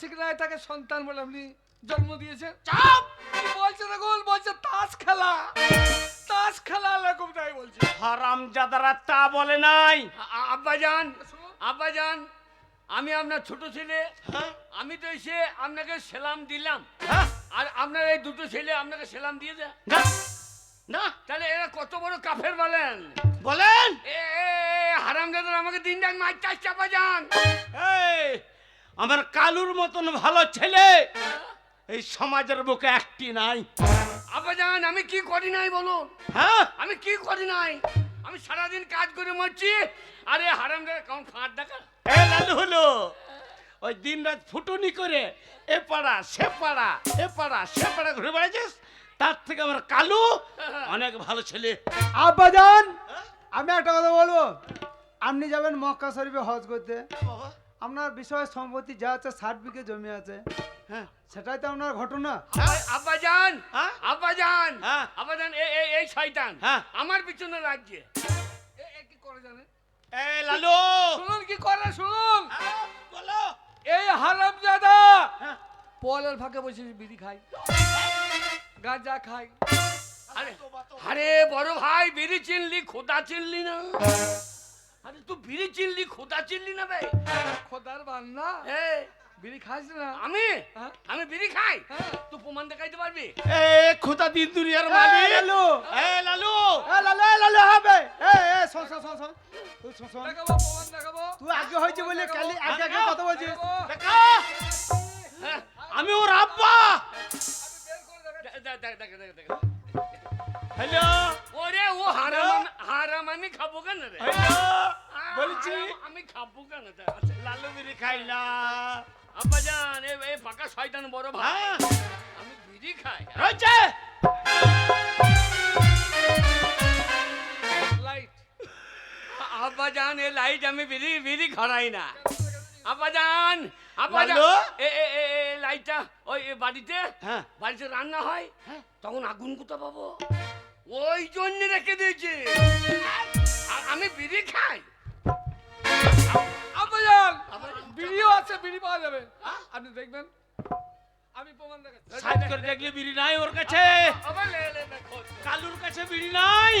ঠিক নাই তাকে সন্তান বলে আপনি জন্ম দিয়েছেন। চাপ! বলছে দেখুন বলছে তাস খেলা। তাস খেলা এরকম তাই বলছে। হারাম জাদারা তা বলে নাই। আব্বা আব্বাজান আব্বাজান আমি আপনার ছোট ছেলে। হ্যাঁ? আমি তো এসে আপনাকে সেলাম দিলাম। হ্যাঁ? আর আপনার এই দুটো ছেলে আপনাকে সেলাম দিয়ে দেয়। না তাহলে এরা কত বড় কাফের বলেন? বলেন। এ হারামজাদার আমাকে দিন ডাক মারতে আসছে আব্বাজান এই আমার কালুর মতন ভালো ছেলে। এই সমাজের বুকে একটি নাই। আবাজান আমি কি করি নাই বলুন? হ্যাঁ? আমি কি করি নাই? আমি সারাদিন কাজ করে মরছি আরে হারামজাদা কেমন ফাঁট দেখা। এ লালু হলো ওই দিন রাত ফুটুনি করে এ পাড়া সে পাড়া এ পাড়া সে পাড়া ঘুরে বেড়াচ্ছিস তার থেকে আমার কালু অনেক ভালো ছেলে। আব্বাজান আমি একটা কথা বলব। আপনি যাবেন মক্কা শরীফে হজ করতে। আপনার বিষয় সম্পত্তি যা আছে ষাট বিঘে জমি আছে হ্যাঁ সেটাই তো আপনার ঘটনা। আব্বা- আব্বাজান! হ্যাঁ? আব্বাজান! হ্যাঁ। আব্বাজান এই শয়তান। হ্যাঁ। আমার পিছনে রাজ্যে। এ- এ কি করে জানেন? এ লালু! শুনুন কি করে শুনুন? হ্যাঁ, বলো। এই হারাম দাদা হ্যাঁ। পলের ফাঁকে বসে বিড়ি খাই। গাঁজা খাই। আরে আরে বড় ভাই বিড়ি চিনলি খোদা চিনলি না। বিড়ি চিনলি খোদা চিনলি না ভাই। খোদার বান্না এ বিড়ি খাস না। আমি? হ্যাঁ? আমি বিড়ি খাই? হ্যাঁ। তুই প্রমাণ দেখাইতে পারবি? এ খোদা দিন দুনিয়ার এ, লালু। এ লালু। এ লালু এ লালু হবে। এ এ শোন শোন শোন শোন। তুই শোন শোন। দেখাবো প্রমাণ দেখাবো। তুই আগে হয়েছে বলে কালি আগে আগে কথা বলছিস। দেখা। হ্যাঁ, আমি ওর আব্বা। হ্যালো। ওরে ও হারাম আমি- হারাম আমি খাব কেন রে? হ্যালো। বলছি। আমি খাব কেন? আচ্ছা, লালু বিড়ি খাই না আব্বাজান এ এই ফাঁকা শয়তান বড় ভাই। হ্যাঁ। আমি বিড়ি খাই। রয়েছে। লাইট আব্বাজান এ লাইট আমি বিড়ি বিড়ি খরাই না। আব্বাজান আব্বাজান লালু? এ এ এ এ, লাইটটা ওই এ বাড়িতে হ্যাঁ। বাড়িতে রান্না হয় তখন আগুন কোথা পাবো। ওই জন্য রেখে দিয়েছি। আর আমি বিড়ি খাই। আব্বাজান বিড়িও আছে বিড়ি পাওয়া যাবে। আপনি দেখবেন। আমি প্রমাণ দেখাচ্ছি। সাইড করে দেখলে বিড়ি নাই ওর কাছে। কালুর কাছে বিড়ি নাই।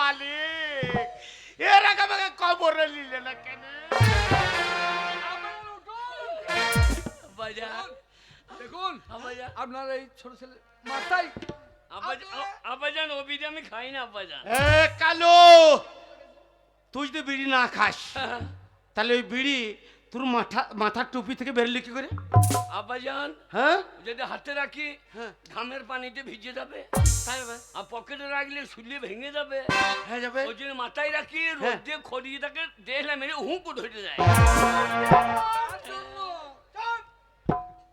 মালিক। এর আগে কবরে নিলে না আব্বাজান দেখুন আব্বাজান আপনার এই ছোট ছেলে মাথায় আব্বাজান ও বিড়ি আমি খাই না আব্বাজান এ কালু! তুই যদি বিড়ি না খাস তাহলে ওই বিড়ি তোর মাথা মাথার টুপি থেকে বেরোলি কি করে? আব্বাজান হ্যাঁ? যদি হাতে রাখি হ্যাঁ। ঘামের পানিতে ভিজে যাবে। আর পকেটে রাখলে শুলে ভেঙে যাবে। হ্যাঁ যাবে। ওই জন্য মাথায় রাখি হ্যাঁ। রোদ দিয়ে খড়িয়ে তাকে দেখলে মেরে হুঁকু ধরে যায়। জন্য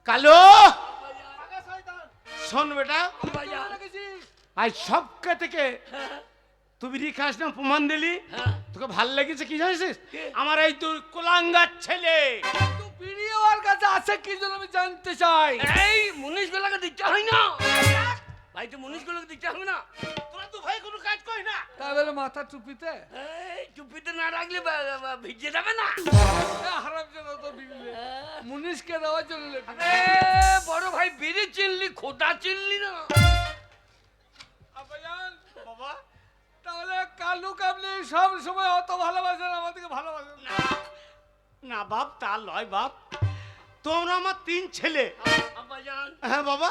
কালু। শোন বেটা আজ সবকে থেকে তুমি বিড়ি খাস না প্রমাণ দিলি। তোকে ভালো লেগেছে কি জানিস আমার এই তোর কোলাঙ্গার ছেলে। ওর কাছে আছে কি জন্য আমি জানতে চাই? এই মুনিশ বেলাকে দিতে হয় না। ভাই তো মুনিশ গুলোকে দিতে হবে না? তোরা তো ভাই কোনো কাজ করি না। তাই বলে মাথা টুপিতে? এই টুপিতে না রাখলে ভিজে যাবে না। হারাম তো বিড়ি দেওয়ার জন্য ভাই বিড়ি চিনলি খোদা চিনলি না। বাবা তাহলে কালু কাবলি সব সময় অত ভালোবাসেন আমাদেরকে ভালোবাসেন না। না বাপ তা লয় বাপ। তোমরা আমার তিন ছেলে। হ্যাঁ বাবা।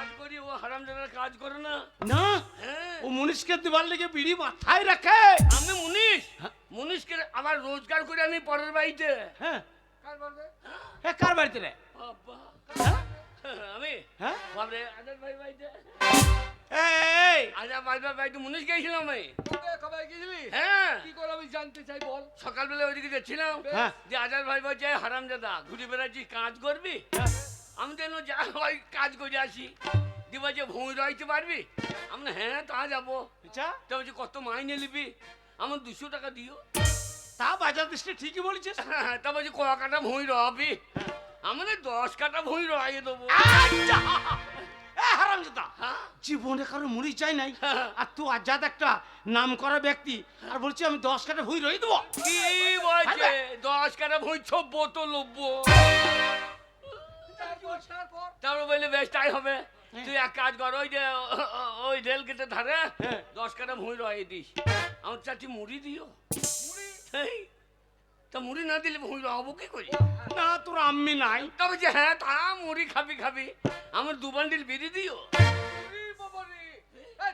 কাজ করি ও হারামজাদার কাজ করে না। না? হ্যাঁ। ও মুনিশকে দিবার লেগে বিড়ি মাথায় রাখে। আমি মুনিশ? মুনিশকে আবার রোজগার করে আমি পরের বাড়িতে। হ্যাঁ। কার বলবে? এ কার বাড়িতে রে? হ্যাঁ? আমি? হ্যাঁ? বাবরে আজাদ ভাই বাড়িতে। এই, এই আজাদ ভাই ভাই বাড়িতে মুনিশ গেছিলাম আমি। কবে গেছিলি? হ্যাঁ। কি করে আমি জানতে চাই বল। সকালবেলা ওইদিকে যাচ্ছিলাম হ্যাঁ। যে আজাদ ভাই বলছে হারাম দাদা ঘুরে বেড়াচ্ছি কাজ করবি? আমি যা হয় কাজ করে আসি দিয়ে বলছে ভূমি রইতে পারবি আমি হ্যাঁ তা যাব আচ্ছা তা বলছে কত মাইনে নিবি আমার দুশো টাকা দিও তা বাজার দৃষ্টি ঠিকই বলেছিস তা বলছি ক কাটা ভুঁই রবি আমাদের দশ কাটা ভুঁই রয়ে দেবো আচ্ছা! এ হারামজাদা হ্যাঁ? জীবনে কারও মুড়ি চাই নাই আর তুই আজাদ একটা নাম করা ব্যক্তি আর বলছি আমি দশ কাটা ভুই রই দেবো কি বলছে দশ কাটা ভুঁই ছব্ব তো লব্য তারপর তারপর বেশ তাই হবে। তুই এক কাজ কর ওই যে ওই রেল গেটে ধারে হ্যাঁ। দশ কাটা ভুঁই রয়ে দিস। আমার চারটি মুড়ি দিও। তা মুড়ি না দিলে ভুঁই রহবো কি করি? না তোর আম্মি নাই। তবে যে হ্যাঁ তা মুড়ি খাবি খাবি। আমার দু বান্ডিল বিড়ি দিও।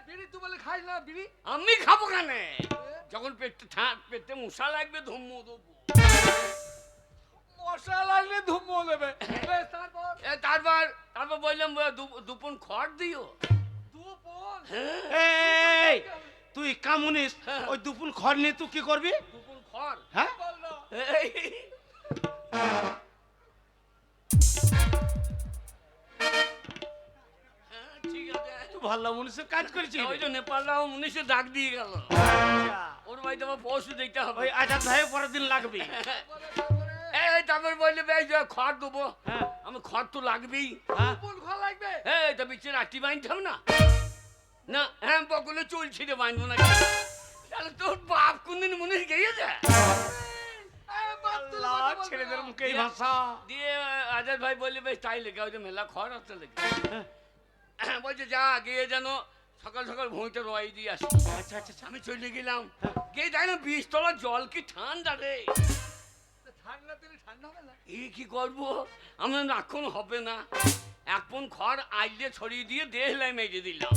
বিড়ি তুই বলে খাই না বিড়ি? আমি খাব কেন? যখন পেটে পেটে মশা লাগবে ধুমো দেবো। মশা লাগলে দেবে। তারপর? তারপর বললাম বলে দুপন খড় দিও। হ্যাঁ। তুই কামুনিস ওই দুপুর খড় নিয়ে তুই কি করবি? দুপন খড়? হ্যাঁ? হ্যাঁ, ঠিক আছে। ভালো মনুষ্যের কাজ করেছিস ওই যে নেপালরাও উনিশে ডাক দিয়ে গেল। আচ্ছা। ওর বাড়িতে আমার পশু দেখতে হবে। ওই আজাদ ভাই পরের দিন লাগবে। এই তারপর বললে বেশ যে খড় দেবো। হ্যাঁ। আমি খড় তো লাগবেই। হ্যাঁ। বোন লাগবে? এই তা বিচ্ছে রাত্রি বাঁধতে হবে না। না হ্যাঁ বকলে চুল ছিঁড়ে বাঁধবো না। তাহলে তোর বাপ কোনদিন মনে গিয়েছে ছেলেদের মুখে এই ভাষা। দিয়ে আজাদ ভাই বললে বেশ তাই লেগে ওই যে মেলা খড় আসতে লেগে। বলছে যা গিয়ে যেন সকাল সকাল ভুঁইটা রয় দিয়ে আসি। আচ্ছা আচ্ছা আচ্ছা। আমি চলে গেলাম। গিয়ে যাই না বিশ তলার জল কি ঠান্ডা রে। ঠান্ডা দিলে ঠান্ডা হবে না? এই কি করব? আমরা এখন হবে না। এক পন খড় আইলে ছড়িয়ে দিয়ে দেহলাই মেজে দিলাম।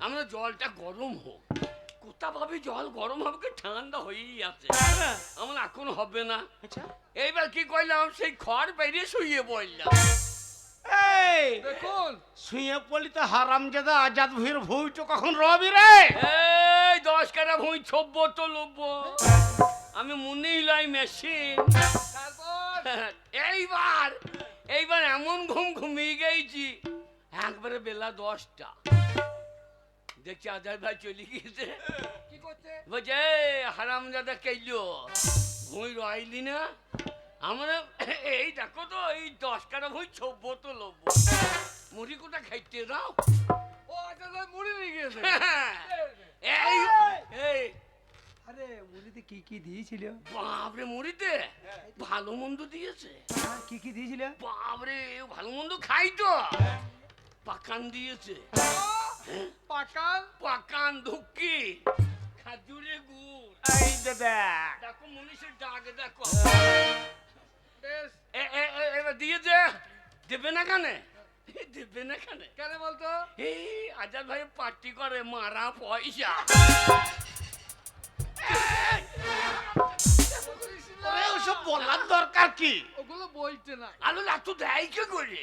আমরা জলটা গরম হোক। কোথা ভাবে জল গরম হবে কি ঠান্ডা হয়েই আছে। আমার এখন হবে না। আচ্ছা। এইবার কি করলাম? সেই খড় বেরিয়ে শুয়ে পড়লাম। এই! দেখুন। শুয়ে পড়লি তো হারাম হারামজাদা আজাদ ভুইয়ের ভুইটো কখন রবি রে? এই দশ কাটা ভুঁই ছব্ব তো লব্য আমি মনেই লাই মেশিন। এইবার এইবার এমন ঘুম ঘুমিয়ে গেছি একবারে বেলা দশটা। দেখছি আজাদ ভাই চলে গিয়েছে। বলছে হারাম দাদা কেলো ভুঁই রইলি না? আমরা এই দেখো তো এই দশ কাটা ভুঁই ছব্ব তো লব্য। মুড়ি কোটা খাইতে দাও ও তাহলে মুড়ি নিয়ে গিয়েছে। এই এই আরে মুড়িতে কি কি দিয়েছিল? বাপরে মুড়িতে? ভালো মন্দ দিয়েছে। হ্যাঁ, কি কি দিয়েছিল? বাপরে ভালো মন্দ খাই তো। পাকান দিয়েছে। পাকান? পাকান ধুকি। খাজুরে গুড়। এই দাদা দেখো। মনীষের ডাক দেখো। বেশ। এ- এ- এবার দিয়েছে দেবে না কানে? দেবে না কানে? কেন বলতো? এই আজাদ ভাই পার্টি করে মারা পয়সা। ওরে ওসব বলার দরকার কি? ওগুলো বলতে না। আলু লাতু দেয় কে করে?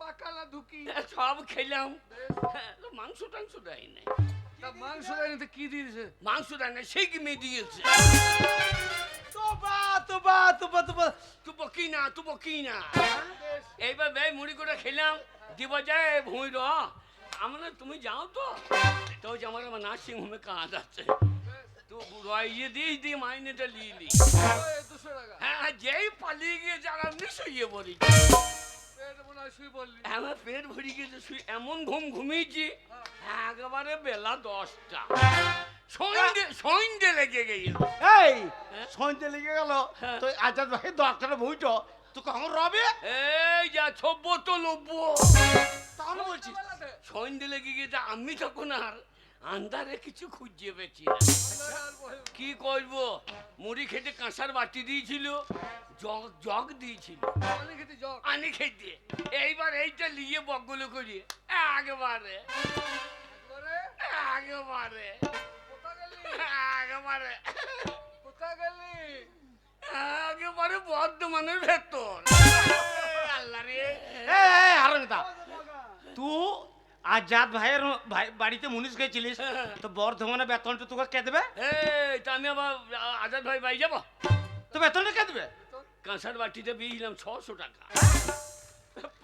পাকা না ঢুকি সব খেলাম। মাংস টাংস দেয় না মাংস দেয়নি তো কি দিয়েছে? মাংস দেয় না সেই কি মেয়ে দিয়েছে? তোবা তোবা তোবা তোবা। তু বকি না তু বকি না? এইবার ভাই মুড়ি করে খেলাম। দিব যায় ভুঁই র। আমরা তুমি যাও তো। তো যে আমার নার্সিং হোমে কাজ আছে। তো রয়ে দিয়ে দিয়ে মাইনেটা লিলি ওই দুশো টাকা হ্যাঁ যেই পালিয়ে গিয়ে যারা আমি শুয়ে পড়ি পেট শুয়ে বললি আমার পেট ভরে গিয়েছে শুয়ে এমন ঘুম ঘুমিয়েছি একেবারে বেলা দশটা সন্ধ্যে সন্ধ্যে লেগে এই সন্ধ্যে লেগে গেল তো আজাদ ভাই দশটা ভুইটো তুই কখন রবে এই যা ছব্ব তো তাহলে বেলাতে? সন্ধ্যে লেগে গিয়েছে আমি তখন আর আন্ধারে কিছু খুঁজে পেয়েছি না। কি করব? মুড়ি খেতে কাঁসার বাটি দিয়েছিল জগ জগ দিয়েছিল। আনি খেতে এইবার এইটা নিয়ে বকগুলো করি। একেবারে। কোথা গেলি? একেবারে। বর্ধমানের ভেতর। আল্লাহ রে। এই হারামজাদা তুই জাত ভাইয়ের ভাই বাড়িতে মুনিশ গেছিলিস তো বর্ধমানে বেতনটা তোকে কে দেবে? এই তা আমি আবার আজাদ ভাই বাই যাব? তো বেতনটা কে দেবে? কাঁসার বাটিতে বিয়েছিলাম ছশো টাকা।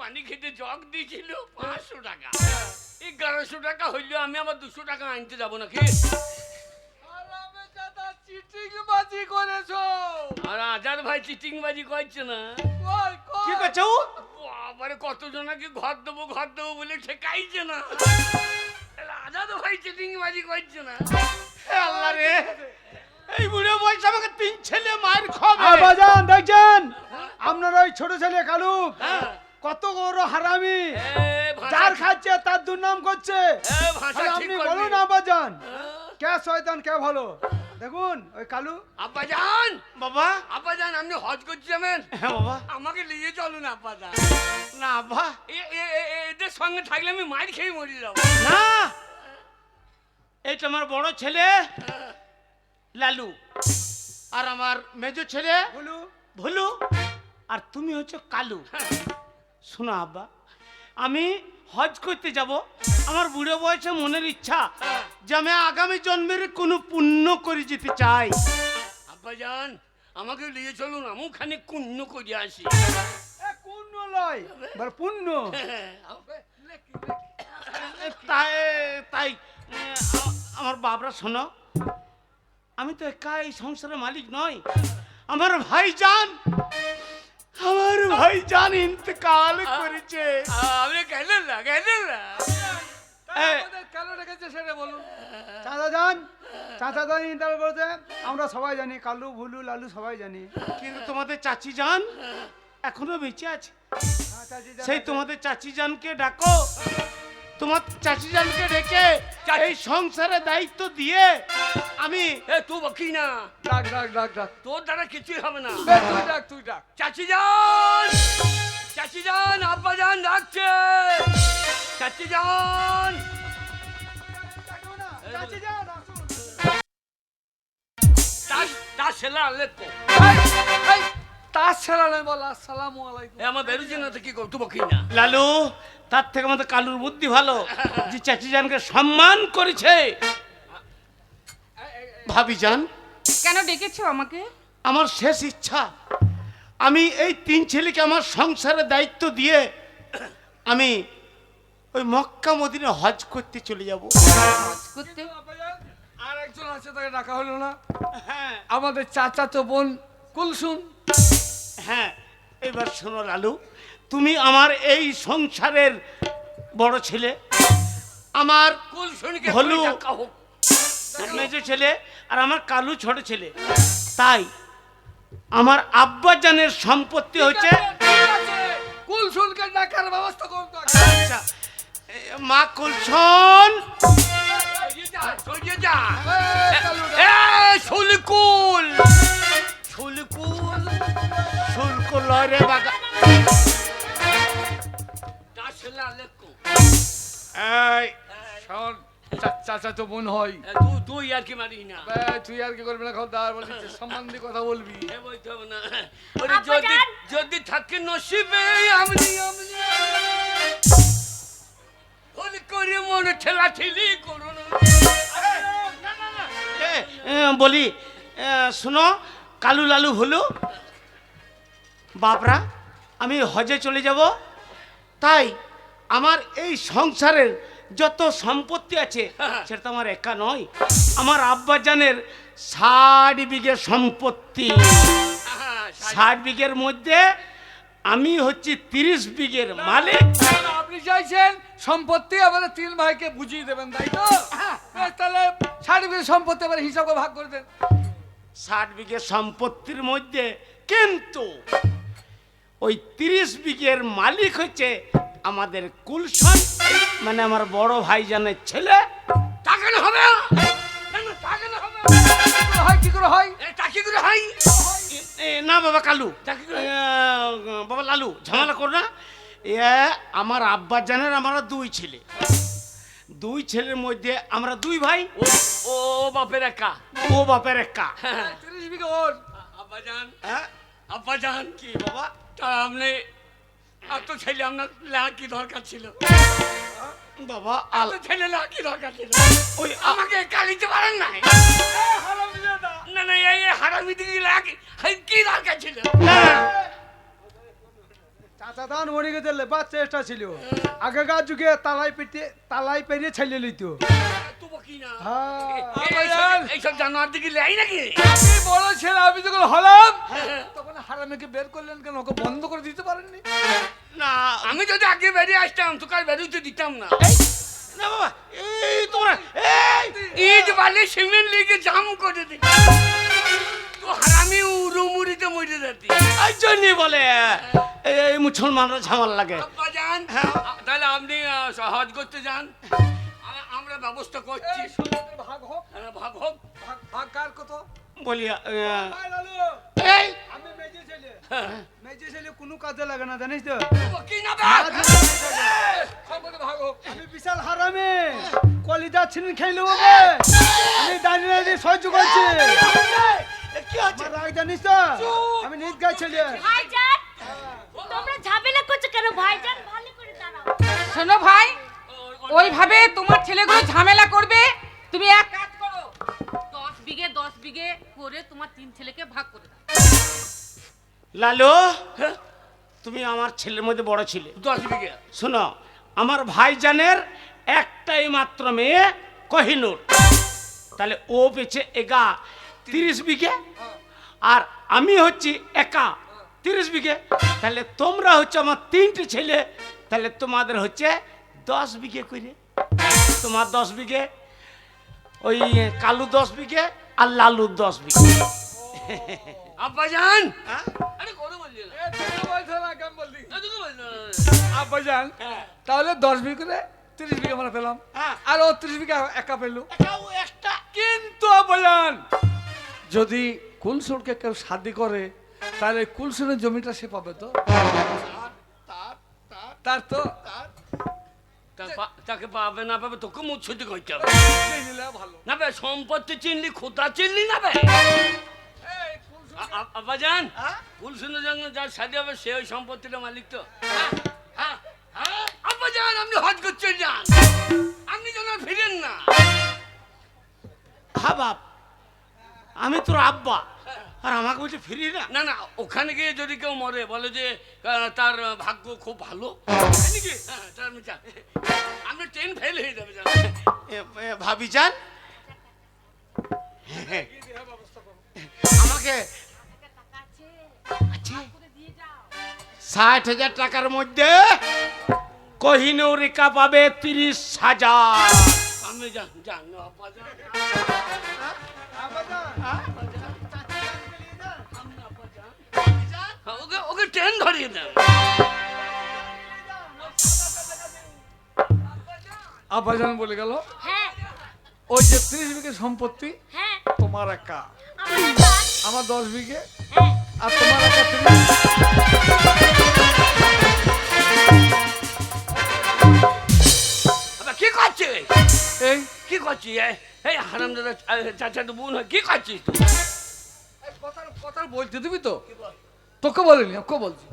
পানি খেতে জগ দিয়েছিল পাঁচশো টাকা। এগারোশো টাকা হইলেও আমি আবার দুশো টাকা আনতে যাব নাকি? আরামে দাদা চিটিং বাজি বাজি করেছ? আর ভাই চিটিং বাজি করছে না? কি করছ? বাবারে কতজনাকে ঘর দেবো ঘর দেবো বলে ঠেকাইছে না? আজাদ ভাই চিটিং বাজি করছে না? আল্লাহ রে। এই বুড়ো বয়সে আমাকে তিন ছেলে মার খাবে। দেখছেন? আপনার ওই ছোট ছেলে কালু। হ্যাঁ। কত বড় হারামি। এ, যার খাচ্ছে তার দুর্নাম করছে। এ, ভাষা আপনি বলুন আব্বাজান হ্যাঁ। কে শয়তান কে ভালো? দেখুন ওই কালু। আব্বাজান! বাবা। আব্বাজান আপনি হজ করছেন হ্যাঁ বাবা। আমাকে নিয়ে চলুন আব্বাজান। না আব্বা। এ- এ- এ- এ- এদের সঙ্গে থাকলে আমি মার খেয়ে মরি যাব। না! এইটা আমার বড় ছেলে লালু। আর আমার মেজ ছেলে বলু ভুলু। আর তুমি হচ্ছে কালু। শোনো আব্বা। আমি হজ করতে যাব। আমার বুড়ো বয়সে মনের ইচ্ছা যে আমি আগামী জন্মের কোনো পুণ্য করে যেতে চাই। আব্বাজান আমাকে নিয়ে চলুন আমিও খানিক কুণ্য করে আসি। এ পুণ্য লয়? পুণ্য? তাই তাই আমার বাবরা শোনো আমি তো একা এই সংসারের মালিক নয় আমার ভাইজান আমার ভাইজান ইন্তকাল করেছে আমি গেলেন না গেলেন না কেন রেখেছে সেটা বলুন চাচা যান চাচা যান ইন্টার করতে আমরা সবাই জানি কালু ভুলু লালু সবাই জানি কিন্তু তোমাদের চাচি যান এখনও বেঁচে আছে সেই তোমাদের চাচি জানকে ডাকো তোমার চাচি জানকে ডেকে এই সংসারের দায়িত্ব দিয়ে আমি এ তুই বকি না। ডাক ডাক ডাক ডাক তোর দ্বারা কিছুই হবে না। তুই ডাক তুই ডাক চাচি যান চাচি যান আব্বা যান ডাকছে চাচি যান ডাকো না, চাচি যান, আসুন। তার তার ছেলে আনলে তো। তার ছেলে নয় বল আসসালামু আলাইকুম। এ আমার বেরোচ্ছে না তো কি বকি না লালু তার থেকে আমাদের কালুর বুদ্ধি ভালো। যে চাচি জানকে সম্মান করেছে। ভাবি যান কেন ডেকেছো আমাকে? আমার শেষ ইচ্ছা। আমি এই তিন ছেলেকে আমার সংসারের দায়িত্ব দিয়ে আমি ওই মক্কা মদিনে হজ করতে চলে যাব। করতে? আর একজন আছে তাকে ডাকা হলো না। হ্যাঁ। আমাদের চাচা তো বোন কুলসুম। হ্যাঁ এবার শোনো লালু তুমি আমার এই সংসারের বড় ছেলে। আমার হলু। মেজো ছেলে আর আমার কালু ছোট ছেলে। তাই আমার আব্বাজানের সম্পত্তি হচ্ছে কুলসুমকে ডাকার ব্যবস্থা করতে আচ্ছা মা কুলছন সরিয়ে যা সরিয়ে যা। এ শুল্ক বাগা। এই, শোন, চাচা তো বোন হয়। তুই তুই আর কি মারি না। তুই আর কি করবি না খবরদার বলছি সম্মান দিয়ে কথা বলবি। যদি যদি থাকে নসিবে আমনি আমনি। ভুল করে মনে ঠেলা ঠেলি করো বলি শোনো কালু লালু হলো বাপরা আমি হজে চলে যাব। তাই আমার এই সংসারের যত সম্পত্তি আছে সেটা তো আমার একা নয় আমার আব্বাজানের ষাট বিঘে সম্পত্তি। ষাট। বিঘের মধ্যে আমি হচ্ছি তিরিশ বিঘের মালিক। আপনি চাইছেন সম্পত্তি আমাদের তিন ভাইকে বুঝিয়ে দেবেন তাই তো? বেশ, তাহলে সার্টিফিকেট সম্পত্তি এবার হিসাব ভাগ করে দেন। ষাট বিঘে সম্পত্তির মধ্যে কিন্তু ওই তিরিশ বিঘের মালিক হচ্ছে আমাদের কুলসন মানে আমার বড় ভাইজানের ছেলে। তাকে না হবে? তাকে কি করে হয়? কি করে হয়? হয় না বাবা কালু। বাবা লালু ঝামেলা কর না। এ আমার আব্বা জানের আমরা দুই ছেলে। দুই ছেলের মধ্যে আমরা দুই ভাই। ও ও বাপের একা। ও বাপের একা। তিরিশ বিঘে ওর। আব্বা জান। হ্যাঁ? আব্বা জান। কি বাবা? তা আপনি এত ছেলে আপনার লেখা কি দরকার ছিল। বাবা আল এত ছেলে লেখা কি দরকার ছিল। ওই আমাকে কালিতে পারেন নাই? না না এই এই হারামি দিকে লেখা কি- দরকার ছিল? চাচা দান মরে গেছে লেবার চেষ্টা ছিল। আগেকার যুগে তালাই পেটে তালাই পেরিয়ে ছেলে লইতো। তুই বকি না হ্যাঁ। এইসব- জানোয়ার দিকে লাই নাকি? আমি বড় ছেলে আমি যখন হলাম তখন হারামিকে বের করলেন কেন? ওকে বন্ধ করে দিতে পারেননি? না আমি যদি আগে বেরিয়ে আসতাম তোকে আর বেরোতে দিতাম না। না বাবা এই তোমরা এই। ইট বালি সিমেন্ট লিগে জাম করে দি। তো হারামি উড়ুমুড়িতে মরে যেতি। বলে এই মুসলমানরা ঝামাল লাগে। তাহলে আপনি আহ, হজ করতে যান। আ- ব্যবস্থা করছি। ভাগ হোক। হ্যাঁ, ভাগ হোক। ভাগ কার কত? বলি এই! আমি মেজে ছেলে। হ্যাঁ। মেজে ছেলে কোনো কাজে লাগে না জানিস তো? কি না ভাগ হোক। আমি বিশাল হারামে। কলিজা ছিন খেয়ে নেব আমি দাঁড়িয়ে দাঁড়িয়ে সহ্য করছি। কি হচ্ছে? রাগ জানিস তো? আমি নিজ গাছ ছেলে ভাইজান তোমরা ঝামেলা করছ কেন? ভাইজান ভালো করে দাঁড়াও। শোনো ভাই ওইভাবে তোমার ছেলেগুলো ঝামেলা করবে? তুমি এক কাজ করো। দশ বিঘে দশ বিঘে করে তোমার তিন ছেলেকে ভাগ করে দাও। লালু তুমি আমার ছেলের মধ্যে বড় ছিলে। দশ বিঘে? শোনো আমার ভাইজানের একটাই মাত্র মেয়ে কহিনুর। তাহলে ও পেছে এগা তিরিশ বিঘে আর আমি হচ্ছি একা তিরিশ বিঘে। তাহলে তোমরা হচ্ছে আমার তিনটে ছেলে তাহলে তোমাদের হচ্ছে দশ বিঘে করে তোমার দশ বিঘে ওই কালু দশ বিঘে আর লালুর দশ বিঘে আব্বা যান হ্যাঁ? আরে করে বললি না এ, তুই তো বলছো না, কেন বললি? না, তোকে বললি না। আব্বা যান হ্যাঁ। তাহলে দশ বিঘে করে তিরিশ বিঘা আমরা পেলাম হ্যাঁ। আর ও তিরিশ বিঘা একা পেল একটা কিন্তু আব্বা যান যদি কুলসুরকে কেউ শাদি করে তাহলে কুলসুরের জমিটা সে পাবে তো তার তো তা পা- তাকে পাবে না পাবে তোকে মুখ ছুটি করতে হবে। ভালো। না বে সম্পত্তি চিনলি খোদা চিনলি না আ- আব্বা যান কুলসুনের জন্য যার শাদি হবে সে ওই সম্পত্তির মালিক তো। হ্যাঁ, হ্যাঁ, হ্যাঁ। আব্বা যান আপনি হজ করছেন যান আপনি যেন ফিরেন না। হ্যাঁ বাপ আমি তোর আব্বা। আর আমাকে বলছে ফিরি না। না না ওখানে গিয়ে যদি কেউ মরে বলে যে তার ভাগ্য খুব ভালো। হ্যাঁ, আমি ট্রেন ফেল হয়ে যাবে জান। ভাবি যান। আমাকে আছে করে দিয়ে যাও ষাট হাজার টাকার মধ্যে কোহিনুরিকা পাবে তিরিশ হাজার। আমি যান যান। ওকে ওকে ট্রেন ধরিয়ে দেন। আব্বা বলে গেল হ্যাঁ। ওই যে ত্রিশ বিঘে সম্পত্তি হ্যাঁ। তোমার একা। আমার দশ বিঘে হ্যাঁ। আর তোমার একা কি করছে এই। কি করছিস? এই- এই হারাম দাদা চাচা তো বোন হয় কি করছিস তুই? এই কথার কথার বলতে দিবি তো? তোকে বলিনি ওকে বলছি।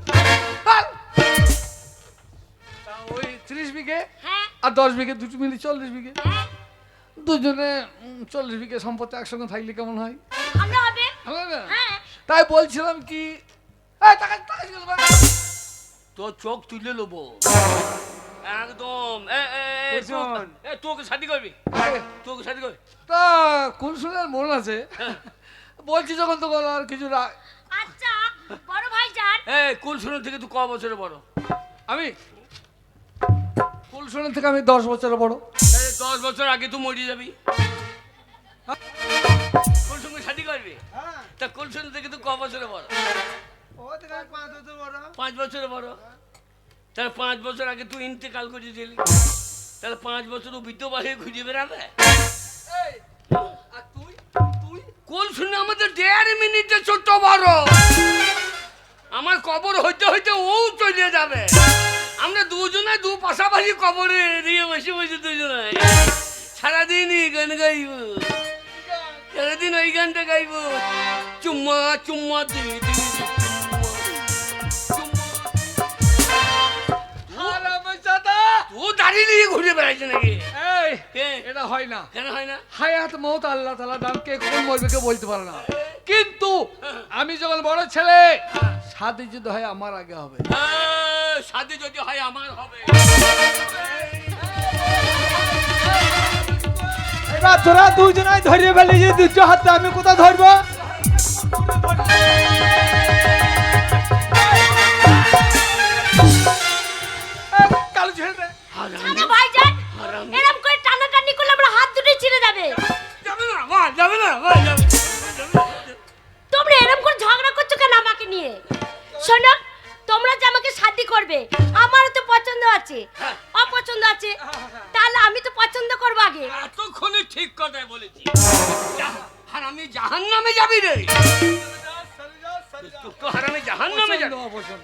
তা ওই ত্রিশ বিঘে হ্যাঁ। আর দশ বিঘে দুটো মিলে চল্লিশ বিঘে। হ্যাঁ। দুজনে চল্লিশ বিঘে সম্পত্তি একসঙ্গে থাকলে কেমন হয়? হ্যাঁ। তাই বলছিলাম কি। তোর চোখ তুলে নেব। একদম। তোকে- শাদি করবি? তোকে শাদি করবি? তা কোন শুনে মন আছে? বলছি যখন তখন আর কিছু রা- আচ্ছা বড় ভাইজান। এ কুলসুনের থেকে তুই ক বছরে বড়? আমি? কুলসনের থেকে আমি দশ বছরের বড়। এই দশ বছর আগে তুই মরে যাবি। কুলসুমকে শাদি করবি? হ্যাঁ। তা কুলসুনের থেকে তুই ক বছরে বড়? ও থেকে আমি পাঁচ বছর বড়। পাঁচ বছরে বড়? তাহলে পাঁচ বছর আগে তুই ইন্তেকাল করেছিলি। তাহলে পাঁচ বছর ও বিধবা হয়ে ঘুরে বেড়াবে? কোন শুনে আমাদের দেড় মিনিটে ছোট বড়। আমার কবর হইতে হইতে ও চলে যাবে। আমরা দুজনে দু পাশাপাশি কবরে দিয়ে বসে বসে দুজনে। সারাদিনই গান গাইব। সারাদিন ওই গানটা গাইব। চুম্মা চুম্মা, দাদা ও নিয়ে ঘুরে বেড়াইছে নাকি? এই? এটা হয় না। কেন হয় না? হায়াত মৌত আল্লাহ তালা কে কোন মরবে কে বলতে পারে না। কিন্তু আমি যখন বড় ছেলে সাথে যদি হয় আমার আগে হবে। হ্যাঁ, শাদি যদি হয় আমার হবে। এবার তোরা দুজনাই ধরিয়ে ফেলেছি দুটো হাতে আমি কোথায় ধরবো? যাবে না? না। তোমরা এরকম করে ঝগড়া করছ কেন আমাকে নিয়ে? শোনো তোমরা যে আমাকে শাদি করবে আমারও তো পছন্দ আছে অপছন্দ আছে। তাহলে আমি তো পছন্দ করব আগে। এতক্ষণে ঠিক কথাই বলেছি। আর আমি জাহান নামে যাবি রে। হারামে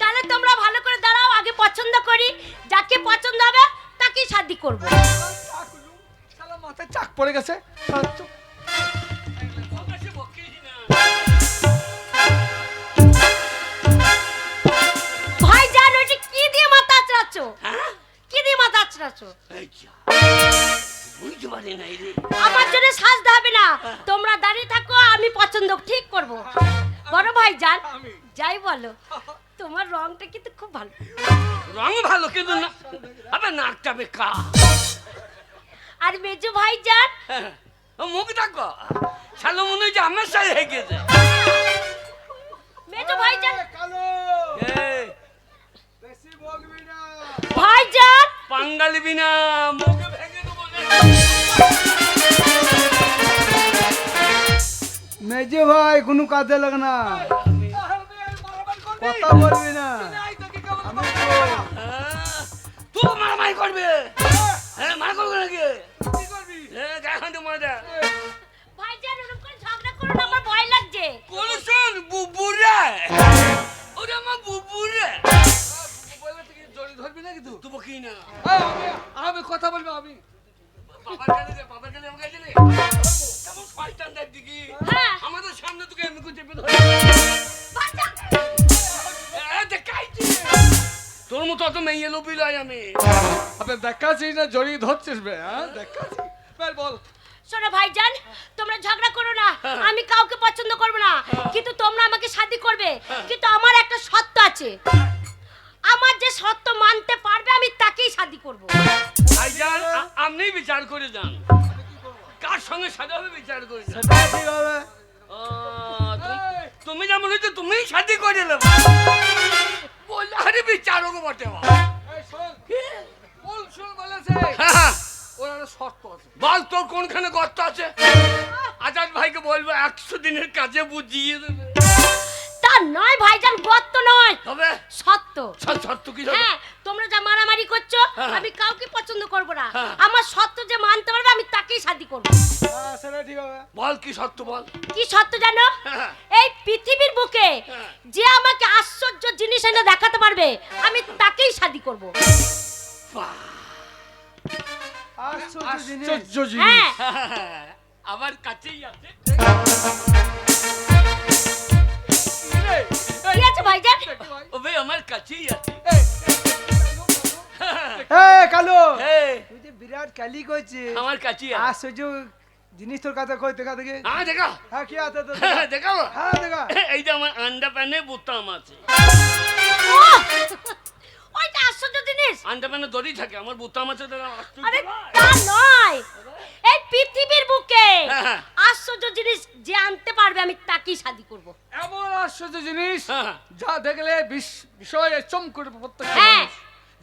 তাহলে তোমরা ভালো করে দাঁড়াও আগে পছন্দ করি যাকে পছন্দ হবে তাকেই শাদি করব। মাথায় চাক পড়ে গেছে। যাই বলো। তোমার রংটা কিন্তু খুব ভালো। রং ভালো কিন্তু না আবে নাকটা বেকা আর মেজু ভাই জান মুখ দেখো। শালো মনে হচ্ছে আমার সাথে হয়ে গেছে মেজু ভাই জান কালো। এই, বেশি বকবি না। ভাই জান পাঙ্গালি বিনা মুখ ভেঙে। মেজে ভাই কোনো কাজে লাগে না। কথা বলবি না আমি মনে হচ্ছে তুমিই শাদি করে নেব বললে আরে বিচারক বটে। বল হ্যাঁ, আছে। বল তোর কোনখানে গর্ত আছে? আজাদ ভাইকে বলব একশো দিনের কাজে বুঝিয়ে দেবে। তা নয় ভাইজান গত্ত নয়। তবে? সত্য। সত্য কি হ্যাঁ তোমরা যা মারামারি করছ হ্যাঁ। আমি কাউকে পছন্দ করব না। হ্যাঁ। আমার সত্য যে মানতে পারবে আমি তাকেই শাদি করব। হ্যাঁ সেটা ঠিক হবে। বল কি সত্য বল? কি সত্য জানো। এই পৃথিবীর বুকে। যে আমাকে আশ্চর্য জিনিস এনে দেখাতে পারবে আমি তাকেই শাদি করব। আশ্চর্য জিনিস আশ্চর্য জিনিস। হ্যাঁ। আমার কাছেই আছে। ভাইজান? ওবে আমার কাছেই আছে। এই, কালো! তুই যে বিরাট কালি করছিস আমার কাছেই আছে। আশ্চর্য জিনিস তোর কাছে কই দেখা দেখে। হ্যাঁ দেখা। হ্যাঁ কি আছে তোর দেখাবো হ্যাঁ দেখা। এই যে আমার আন্ডা প্যানে বোতাম আছে। ওইটা আশ্চর্য জিনিস। আন্ডা প্যানে দড়ি থাকে আমার বোতাম আছে দেখা। আরে তা নয়। এই পৃথিবীর বুকে। হ্যাঁ। আশ্চর্য জিনিস যে আনতে পারবে আমি তাকেই শাদি করব। এমন আশ্চর্য জিনিস হ্যাঁ। যা দেখলে বিষয়ে চম প্রত্যেক হ্যাঁ।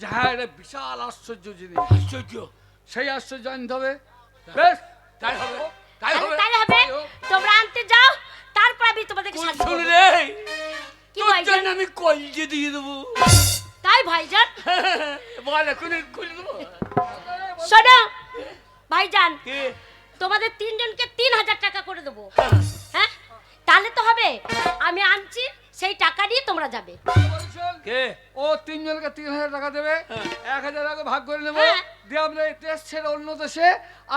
যে হ্যাঁ এটা বিশাল আশ্চর্য জিনিস। আশ্চর্য। সেই আশ্চর্য আনতে হবে। বেশ তাই হবে। তাই হবে। তাহলে হবে। তোমরা আনতে যাও তারপর আমি তোমাদেরকে কোন শাদি শুন করব। রে? কি ভাইজান? আমি কলজে দিয়ে দেবো। তাই ভাইজান? বল এখন খুলে দেবো। শোনো ভাইজান কে? তোমাদের তিনজনকে তিন হাজার টাকা করে দেবো। হ্যাঁ। তাহলে তো হবে আমি আনছি সেই টাকা নিয়ে তোমরা যাবে। কে? ও তিনজনকে তিন হাজার টাকা দেবে হ্যাঁ। এক হাজার টাকা ভাগ করে নেব হ্যাঁ। দিয়ে আমরা এই দেশ ছেড়ে অন্য দেশে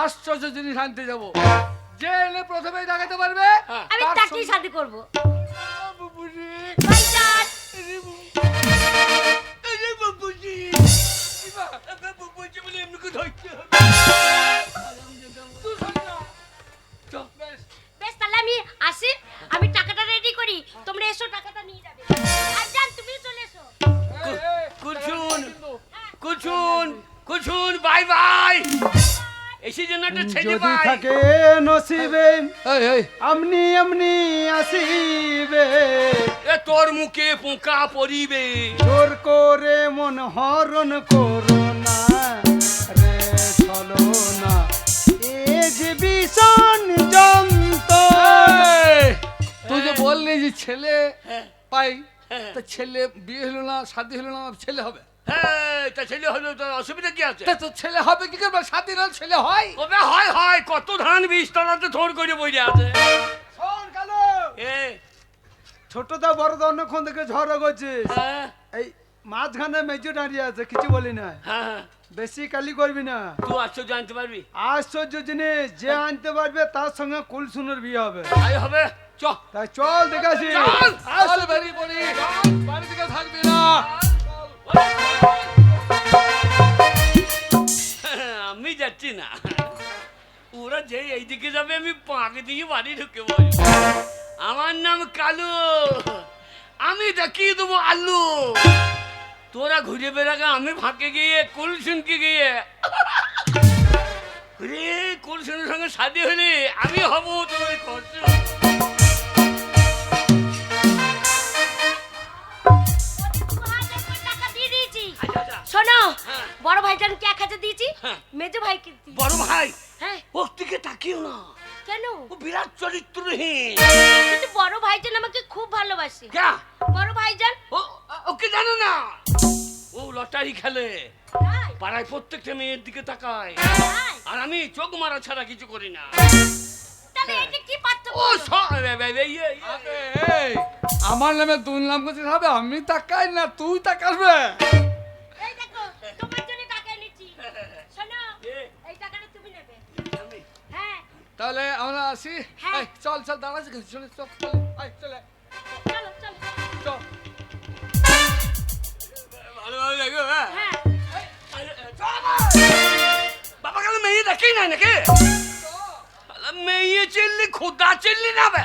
আশ্চর্য জিনিস আনতে যাব। যে এনে প্রথমেই দেখাতে পারবে হ্যাঁ। আমি তাকেই শাদি করব। বাবুজি। বাবুজি। বলে এমনি ধরতে হবে। রেডি করি। তোমরা এসো টাকাটা নিয়ে যাবে। আর জান তুমিও চলে এসো। কিন্তু, কুলসুন কুলসুন বাই বাই। এসে যেন একটা ছেলে যদি পাই থাকে নসিবে এই এই আমনি আমনি আসিবে। এ তোর মুখে পোকা পড়িবে। জোর করে মন হরণ করো যে বললি যে ছেলে হ্যাঁ, পাই হ্যাঁ। তা ছেলে বিয়ে হলো না শাদি হলো না ছেলে হবে। হ্যাঁ তা ছেলে হলো তোর অসুবিধা কি আছে? তো ছেলে হবে কি করে? শাদি হলে ছেলে হয়। ওবে হয় হয় কত ধান বীজ তলাতে থোড় করে বইরে আছে? শোন কালো। এ। ছোট দা বড় দা অনেকক্ষণ থেকে ঝড় হ্যাঁ। এই মাঝখানে মেজো দাঁড়িয়ে আছে কিছু বলি না। হ্যাঁ বেশি কালি করবি না। তুই আশ্চর্য আনতে পারবি? আশ্চর্য জিনিস যে আনতে পারবে তার সঙ্গে কুলসুনের বিয়ে হবে। তাই হবে? তাই চল চল। চল। বেরিয়ে পড়ি বাড়ি থেকে থাকবি না। আমি যাচ্ছি না। ওরা যে এইদিকে যাবে আমি পাঁক দিয়ে বাড়ি ঢুকে আমার নাম কালু। আমি দেখিয়ে দেবো আলু। তোরা ঘুরে বেড়াকে আমি ফাঁকে গিয়ে কুলসুনকে গিয়ে। রে কুলসুনের সঙ্গে শাদি হলে আমি হব তোর খরচ। শোনো হ্যাঁ। বড় ভাইজানকে এক হাজার দিয়েছি হ্যাঁ। মেজো ভাইকে। বড় ভাই হ্যাঁ ওর দিকে তাকিও না কেন ও বিরাট চরিত্রহীন কিন্তু বড় ভাইজান আমাকে খুব ভালোবাসে ক্যা বড় ভাইজান ও ওকে জানো না ও লটারি খেলে? পাড়ায় প্রত্যেকটা মেয়ের দিকে তাকায় আর আমি চোখ মারা ছাড়া কিছু করি না কি ইয়ে, ইয়ে। আমার নামে দুর্নাম করছিস হবে আমি তাকাই না তুই তাকাসবে আসি? হ্যাঁ। চল চল দাঁড়াচ্ছি কিন্তু চলে চল চল চলে। চলো হ্যাঁ। হ্যাঁ আরে, এ, চল। বাবা কালে মেয়ে দেখেই নাই নাকি? মেয়ে চিল্লি খুদা চিল্লি না বে।